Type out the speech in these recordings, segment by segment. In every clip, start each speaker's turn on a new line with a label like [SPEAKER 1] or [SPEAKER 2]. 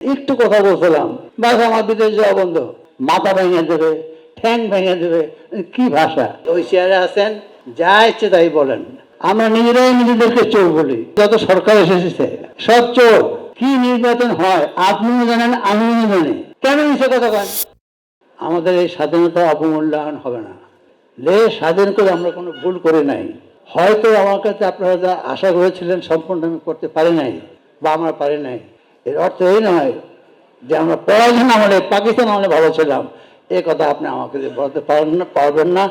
[SPEAKER 1] একটু কথা বলছিলাম। বাস আমার বিদেশ যাওয়া বন্ধ। মাথা ভেঙে দেবে, ঠ্যাং ভেঙে দেবে, কি ভাষা? ওই চেয়ারে আছেন, যা ইচ্ছে তাই বলেন। আমরা নিজেরাই নিজেদেরকে চোর বলি। যত সরকার এসেছে, সব চোর। কি নির্বাচন হয়, আপনিও জানেন, আমিও জানি। কেন মিশে কথা বলেন? আমাদের এই স্বাধীনতা অবমূল্যায়ন হবে না। দেশ স্বাধীন করে আমরা কোনো ভুল করে নাই। হয়তো আমার কাছে আপনারা যা আশা করেছিলেন, সম্পূর্ণ আমি করতে পারি নাই, বা আমরা পারি নাই। এর অর্থ এই নয় যে আমরা পরাধীন আমলে পাকিস্তান আমলে ভালো ছিলাম। এ কথা আপনি আমাকে বলতে পারবেন না পারবেন না.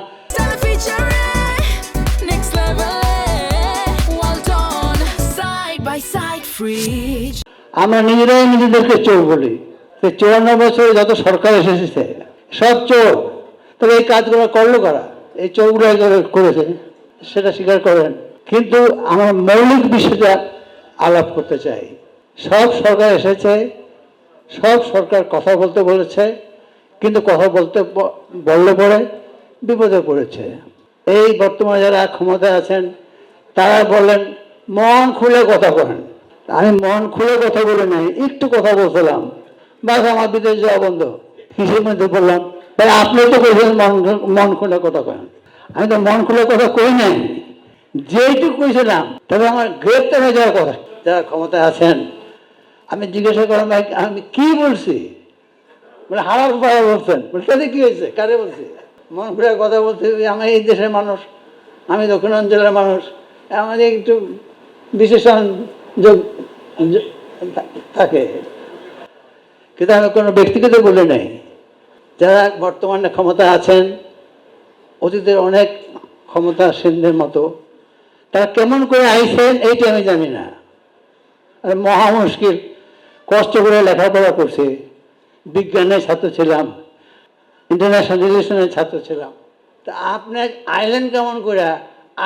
[SPEAKER 1] আমরা নিজেরাই নিজেদেরকে চোর বলি। তো চুয়ান্ন বছরে যত সরকার এসেছে সব চোর। তবে এই কাজগুলো করল কারা? এই চোরগুলো করেছে সেটা স্বীকার করেন। কিন্তু আমার মৌলিক বিষয়টা আলাপ করতে চাই। সব সরকার এসেছে, সব সরকার কথা বলতে বলেছে, কিন্তু কথা বলতে বললে পরে বিপদে পড়েছে। এই বর্তমানে যারা ক্ষমতায় আছেন, তারা বলেন মন খুলে কথা বলেন। আমি মন খুলে কথা বলে নাই, একটু কথা বলছিলাম। বাস আমার বিদেশ যাওয়া বন্ধ। কিসের মধ্যে বললাম তাই আপনি তো কইছেন মন মন খুলে কথা করেন আমি তো মন খুলে কথা কই নাই। যেইটুকু কইছিলাম, তবে আমার গ্রেপ্তার হয়ে যাওয়ার কথা। যারা ক্ষমতায় আছেন আমি জিজ্ঞাসা করলাম আমি কি বলছি? বলে হারার পাড়া বলছেন। বলে তাতে কি হয়েছে? কারে বলছি? মন ঘুরে কথা বলতে হবে, আমি এই দেশের মানুষ আমি দক্ষিণাঞ্চলের মানুষ আমাদের একটু বিশেষণ যোগ থাকে। কিন্তু আমি কোনো ব্যক্তিগত বলে নাই। যারা বর্তমানে ক্ষমতা আছেন অতীতের অনেক ক্ষমতা ক্ষমতাসীনদের মতো তারা কেমন করে আইছেন এইটা আমি জানি না। মহা মুশকিল। কষ্ট করে লেখাপড়া করছে। বিজ্ঞানের ছাত্র ছিলাম ইন্টারন্যাশনাল রিলেশনের ছাত্র ছিলাম। তা আপনি আইলেন কেমন করে?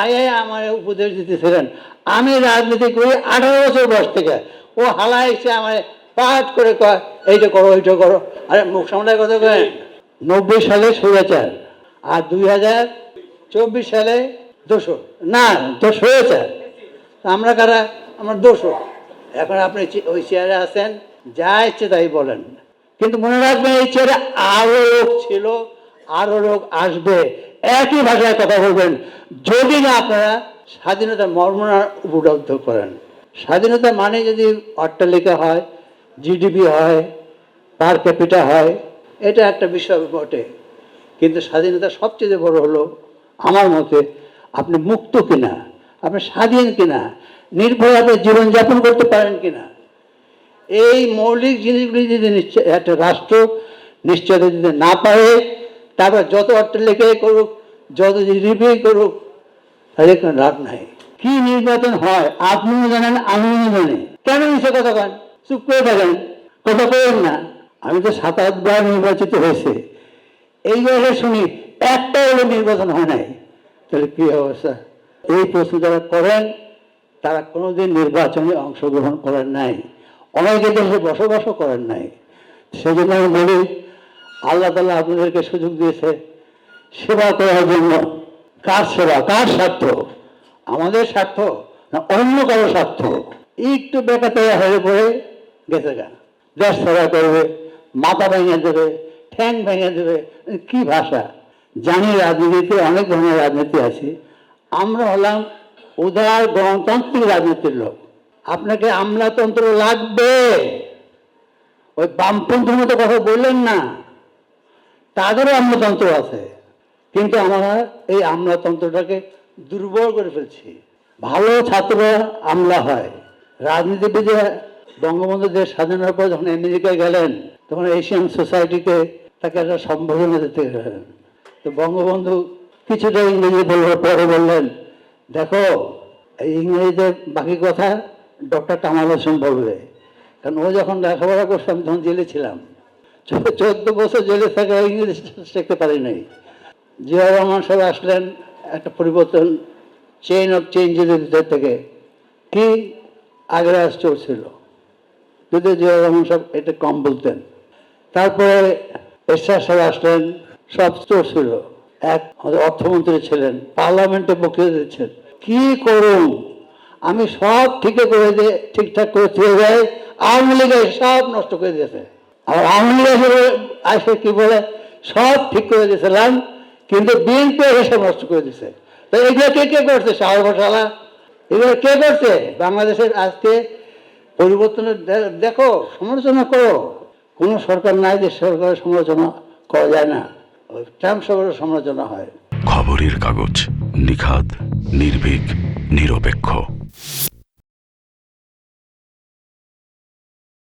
[SPEAKER 1] আয়ে আমার উপদেশ দিতেছিলেন। আমি রাজনীতি করি আঠারো বছর বয়স থেকে। ও হালা এসে আমার পাঠ করে কয়, এইটা করো এইটা করো। আরে মুখ সামলায় কথা কেন নব্বই সালে স্বৈরাচার আর দুই হাজার চব্বিশ সালে দুশো না তো স্বৈরাচার আমরা কারা? আমরা দোষো এখন আপনি ওই চেয়ারে আছেন, যা ইচ্ছে তাই বলেন। কিন্তু মনে রাখবেন, এই চেয়ারে আরও লোক ছিল, আরও লোক আসবে। একই ভাষায় কথা বলবেন, যদি না আপনারা স্বাধীনতার মর্মনা উপলব্ধ করেন। স্বাধীনতা মানে যদি অট্টালিকা হয়, জিডিপি হয়, পার ক্যাপিটা হয়, এটা একটা বিষয় বটে। কিন্তু স্বাধীনতা সবচেয়ে বড় হলো, আমার মতে, আপনি মুক্ত কিনা। আপনি স্বাধীন কিনা? নির্ভরভাবে জীবনযাপন করতে পারেন কিনা? এই মৌলিক জিনিসগুলি যদি নিশ্চয় একটা রাষ্ট্র নিশ্চয়তা দিতে না পারে, তারপর যত অট্টালিকাই করুক, যত জিডিপি করুক তাদের কোনো লাভ নাই। কি নির্বাচন হয়? আপনিও জানেন আমিও জানি। কেন মিশে কথা কন চুপ করে থাকেন কথা করেন না। আমি তো সাত আটবার নির্বাচিত হয়েছে। এই জায়গায় শুনি একটা হলো নির্বাচন হয় নাই। তাহলে কি অবস্থা? এই প্রশ্ন যারা করেন, তারা কোনোদিন নির্বাচনে অংশগ্রহণ করেন নাই। অনেকে দেশে বসবাসও করেন নাই। সেজন্য আমি বলি, আল্লাহ তালা আপনাদেরকে সুযোগ দিয়েছে সেবা করার জন্য। কার সেবা? কার স্বার্থ? আমাদের স্বার্থ না অন্য কারও স্বার্থ? একটু বেকাতে হয়ে পড়ে গেছে গা। দেশ সেবা করবে, মাথা ভেঙে দেবে, ঠ্যাং ভেঙে দেবে, কি ভাষা? জানি রাজনীতিতে অনেক ধরনের রাজনীতি আছে। আমরা হলাম উদার গণতান্ত্রিক রাজনীতির লোক। আপনাকে আমলাতন্ত্র লাগবে। ওই বামপন্থীর মতো কথা বললেন না। তাদেরও আমলাতন্ত্র আছে। কিন্তু আমরা এই আমলাতন্ত্রটাকে দুর্বল করে ফেলছি। ভালো ছাত্ররা আমলা হয়। রাজনীতিবিদরা বঙ্গবন্ধু দেশ স্বাধীনতার পর যখন আমেরিকায় গেলেন, তখন এশিয়ান সোসাইটিকে তাকে একটা সম্বোধনা দিতে গেলেন। তো বঙ্গবন্ধু কিছুটা ইংরেজি বলার পরে বললেন, দেখো, এই ইংরেজিতে বাকি কথা ডক্টর কামাল হোসেন বলবে। কারণ ও যখন লেখাপড়া করছে, আমি তখন জেলে ছিলাম। চোদ্দ বছর জেলে থাকে ইংরেজি শিখতে পারি নাই। জিয়া রহমান সাহেব আসলেন, একটা পরিবর্তন চেইন অফ চেঞ্জের ভিতর থেকে। কি আগ্রাস চলছিল? যদি জিয়া রহমান সাহেব এটা কম বলতেন। তারপরে এরশাদ সাহেব আসলেন, সব চলছিল। এক অর্থমন্ত্রী ছিলেন পার্লামেন্টে বক্তৃতা দিচ্ছেন কি করুন? আমি সব ঠিকই করে দিয়ে, ঠিকঠাক করে দিয়ে যাই আওয়ামী লীগ সব নষ্ট করে দিয়েছে। আর আওয়ামী লীগ বলে- কি বলে, সব ঠিক করে দিয়েছিলাম, কিন্তু বিএনপি এসে নষ্ট করে দিয়েছে। তো এগুলো কে কে করছে? শাহ ঘোষালা এগুলো কে করছে? বাংলাদেশের আজকে পরিবর্তনের দেখো, সমালোচনা করো। কোনো সরকার নাই যে সরকারের সমালোচনা করা যায় না। ট্রাম্প সরকারের সমালোচনা হয়।
[SPEAKER 2] খবরের কাগজ নিখাদ নির্ভীক নিরপেক্ষ।